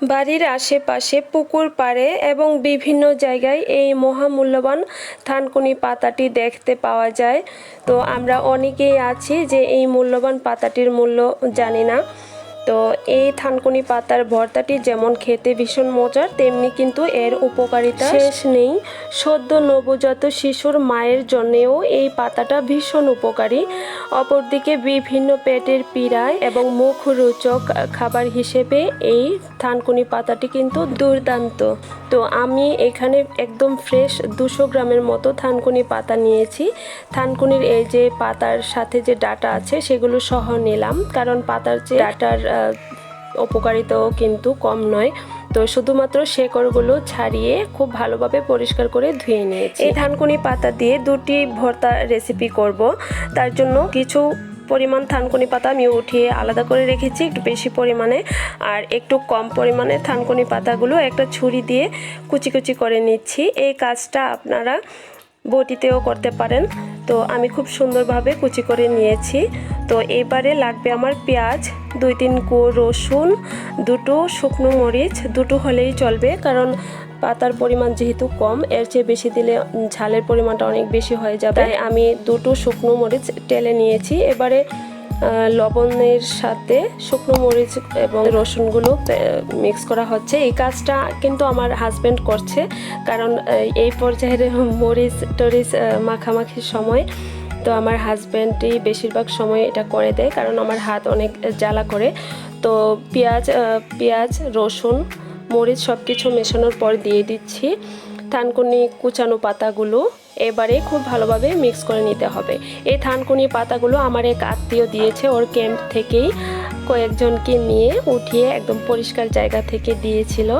বাড়ির আশেপাশে পুকুর পাড়ে এবং বিভিন্ন জায়গায় এই মহামূল্যবান থানকুনি পাতাটি দেখতে পাওয়া যায়। তো আমরা অনেকেই আছি যে এই মূল্যবান পাতাটির মূল্য জানি না। তো এই থানকুনি পাতার ভর্তাটি যেমন খেতে ভীষণ মজার তেমনি কিন্তু এর উপকারিতা শেষ নেই। সদ্য নবজাত শিশুর মায়ের জন্যেও এই পাতাটা ভীষণ উপকারী। অপরদিকে বিভিন্ন পেটের পীড়ায় এবং মুখ রোচক খাবার হিসেবে এই থানকুনি পাতাটি কিন্তু দুর্দান্ত। তো আমি এখানে একদম ফ্রেশ দুশো গ্রামের মতো থানকুনি পাতা নিয়েছি। থানকুনির এই যে পাতার সাথে যে ডাটা আছে সেগুলো সহ নিলাম। কারণ পাতার যে ডাটার উপকারিতাও কিন্তু কম নয়। তো শুধুমাত্র শেকড়গুলো ছাড়িয়ে খুব ভালোভাবে পরিষ্কার করে ধুয়ে নিয়েছি। এই থানকুনি পাতা দিয়ে দুটি ভর্তা রেসিপি করব। তার জন্য কিছু পরিমাণ থানকুনি পাতা আমি উঠিয়ে আলাদা করে রেখেছি, একটু বেশি পরিমাণে। আর একটু কম পরিমাণে থানকুনি পাতাগুলো একটা ছুরি দিয়ে কুচি কুচি করে নিচ্ছি। এই কাজটা আপনারা বটিতেও করতে পারেন। তো আমি খুব সুন্দরভাবে কুচি করে নিয়েছি। তো এবারে লাগবে আমার পেঁয়াজ, দুই তিন কো রসুন, দুটো শুকনো মরিচ, দুটো হলেই চলবে কারণ পাতার পরিমাণ যেহেতু কম, এর চেয়ে বেশি দিলে ঝালের পরিমাণটা অনেক বেশি হয়ে যাবে। তাই আমি দুটো শুকনো মরিচ টেলে নিয়েছি। এবারে লবণের সাথে শুকনো মরিচ এবং রসুনগুলো মিক্স করা হচ্ছে। এই কাজটা কিন্তু আমার হাজব্যান্ড করছে, কারণ এই পর্যায়ের মরিচ, টরিচ মাখামাখির সময় তো আমার হাজব্যান্ডই বেশিরভাগ সময় এটা করে দেয়, কারণ আমার হাত অনেক জ্বালা করে। তো পেঁয়াজ পেঁয়াজ, রসুন, মরিচ সব কিছু মেশানোর পর দিয়ে দিচ্ছি। থানকুনি কুচানো পাতাগুলো এবারে খুব ভালোভাবে মিক্স করে নিতে হবে। এই থানকুনি পাতাগুলো আমার এক আত্মীয় দিয়েছে, ওর ক্যাম্প থেকেই কয়েকজনকে নিয়ে উঠিয়ে একদম পরিষ্কার জায়গা থেকে দিয়েছিল।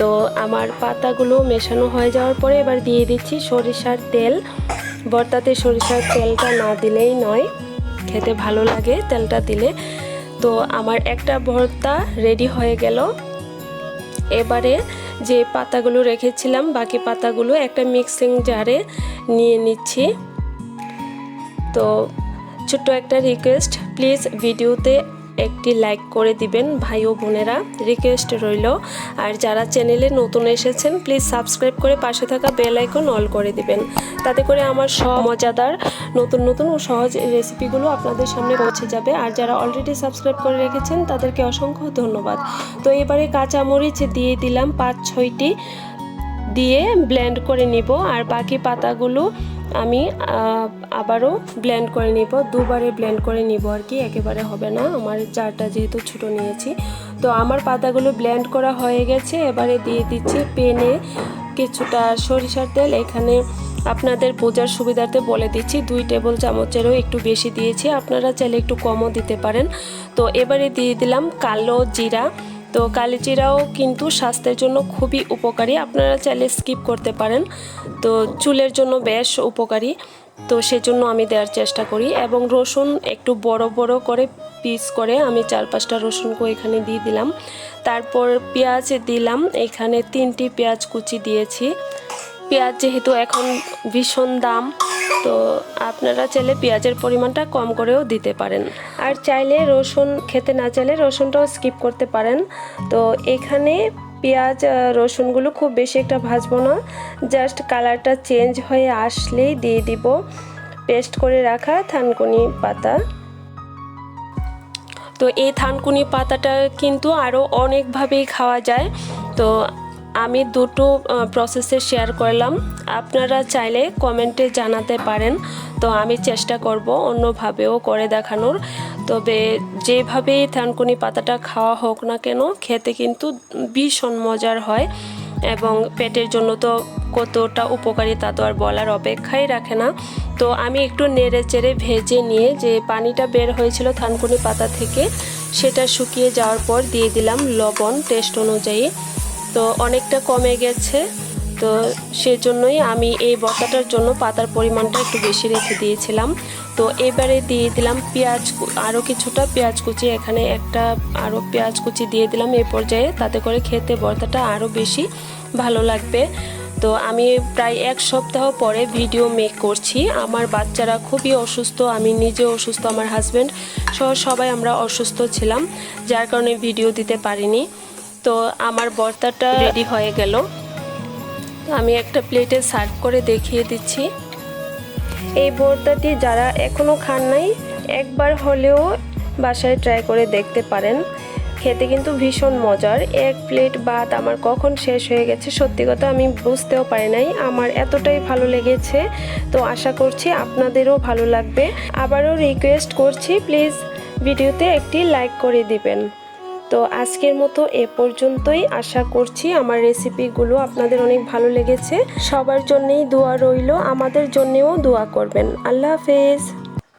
তো আমার পাতাগুলো মেশানো হয়ে যাওয়ার পরে এবার দিয়ে দিচ্ছি সরিষার তেল। ভর্তাতে সরিষার তেলটা না দিলেই নয়, খেতে ভালো লাগে তেলটা দিলে। তো আমার একটা ভর্তা রেডি হয়ে গেল। এবারে যে পাতাগুলো রেখেছিলাম, বাকি পাতাগুলো একটা মিক্সিং জারে নিয়ে নিচ্ছি। তো ছোট্ট একটা রিকোয়েস্ট প্লিজ ভিডিওতে একটি লাইক করে দিবেন, ভাই ও বোনেরা। রিকোয়েস্ট রইল। আর যারা চ্যানেলে নতুন এসেছেন প্লিজ সাবস্ক্রাইব করে পাশে থাকা বেল আইকন অল করে দিবেন। তাতে করে আমার সব মজাদার, নতুন নতুন ও সহজ রেসিপিগুলো আপনাদের সামনে পৌঁছে যাবে। আর যারা অলরেডি সাবস্ক্রাইব করে রেখেছেন, তাদেরকে অসংখ্য ধন্যবাদ। তো এবারে কাঁচামরিচ দিয়ে দিলাম পাঁচ, ছয়টি দিয়ে ব্লেন্ড করে নিব। আর বাকি পাতাগুলো আমি আবারও ব্লেন্ড করে নিব। দুবারে ব্লেন্ড করে নিব আর কি, একেবারে হবে না। আমার চারটা যেহেতু ছোটো নিয়েছি। তো আমার পাতাগুলো ব্লেন্ড করা হয়ে গেছে। এবারে দিয়ে দিচ্ছি পেনে কিছুটা সরিষার তেল। এখানে আপনাদের বোঝার সুবিধার্থে বলে দিচ্ছি, দুই টেবিল চামচেরও একটু বেশি দিয়েছি। আপনারা চাইলে একটু কমও দিতে পারেন। তো এবারে দিয়ে দিলাম কালো জিরা। তো কালিজিরাও কিন্তু স্বাস্থ্যের জন্য খুবই উপকারী। আপনারা চাইলে স্কিপ করতে পারেন। তো চুলের জন্য বেশ উপকারী। তো সেজন্য আমি দেওয়ার চেষ্টা করি এবং রসুন একটু বড় বড় করে পিস করে আমি চার পাঁচটা রসুনকে এখানে দিয়ে দিলাম। তারপর পেঁয়াজ দিলাম। এখানে তিনটি পেঁয়াজ কুচি দিয়েছি। পেঁয়াজ যেহেতু এখন ভীষণ দাম, তো আপনারা চাইলে পেঁয়াজের পরিমাণটা কম করেও দিতে পারেন। আর চাইলে রসুন, খেতে না চাইলে রসুনটাও স্কিপ করতে পারেন। তো এখানে পেঁয়াজ রসুনগুলো খুব বেশি একটা ভাজবো না, জাস্ট কালারটা চেঞ্জ হয়ে আসলেই দিয়ে দিব। পেস্ট করে রাখা থানকুনি পাতা। তো এই থানকুনি পাতাটা কিন্তু আরও অনেকভাবেই খাওয়া যায়। তো আমি দুটো প্রসেসে শেয়ার করলাম। আপনারা চাইলে কমেন্টে জানাতে পারেন। তো আমি চেষ্টা করব অন্যভাবেও করে দেখানোর। তবে যেভাবেই থানকুনি পাতাটা খাওয়া হোক না কেন, খেতে কিন্তু ভীষণ মজার হয় এবং পেটের জন্য তো কতটা উপকারী তা তো আর বলার অপেক্ষাই রাখে না। তো আমি একটু নেড়ে চেড়ে ভেজে নিয়ে যে পানিটা বের হয়েছিল থানকুনি পাতা থেকে, সেটা শুকিয়ে যাওয়ার পর দিয়ে দিলাম লবণ টেস্ট অনুযায়ী। তো অনেকটা কমে গেছে। তো সেজন্যই আমি এই বসাটার জন্য পাতার পরিমাণটা একটু বেশি রেখে দিয়েছিলাম। তো এবারে দিয়ে দিলাম পেঁয়াজ আরও কিছুটা পেঁয়াজ কুচি। এখানে একটা আরও পেঁয়াজ কুচি দিয়ে দিলাম এই পর্যায়ে। তাতে করে খেতে ভর্তাটা আরও বেশি ভালো লাগবে। তো আমি প্রায় এক সপ্তাহ পরে ভিডিও মেক করছি। আমার বাচ্চারা খুবই অসুস্থ, আমি নিজেও অসুস্থ, আমার হাজব্যান্ড সহ সবাই আমরা অসুস্থ ছিলাম, যার কারণে ভিডিও দিতে পারিনি। তো আমার ভর্তাটা রেডি হয়ে গেল। আমি একটা প্লেটে সার্ভ করে দেখিয়ে দিচ্ছি। এই ভর্তাটি যারা এখনও খান নাই, একবার হলেও বাসায় ট্রাই করে দেখতে পারেন। খেতে কিন্তু ভীষণ মজার। এক প্লেট ভাত আমার কখন শেষ হয়ে গেছে সত্যি কথা আমি বুঝতেও পারি নাই। আমার এতটাই ভালো লেগেছে। তো আশা করছি আপনাদেরও ভালো লাগবে। আবারও রিকোয়েস্ট করছি প্লিজ ভিডিওতে একটি লাইক করে দিবেন। তো আজকের মতো এ পর্যন্তই। আশা করছি আমার রেসিপিগুলো আপনাদের অনেক ভালো লেগেছে। সবার জন্যেই দোয়া রইল, আমাদের জন্যেও দোয়া করবেন। আল্লাহ হাফেজ।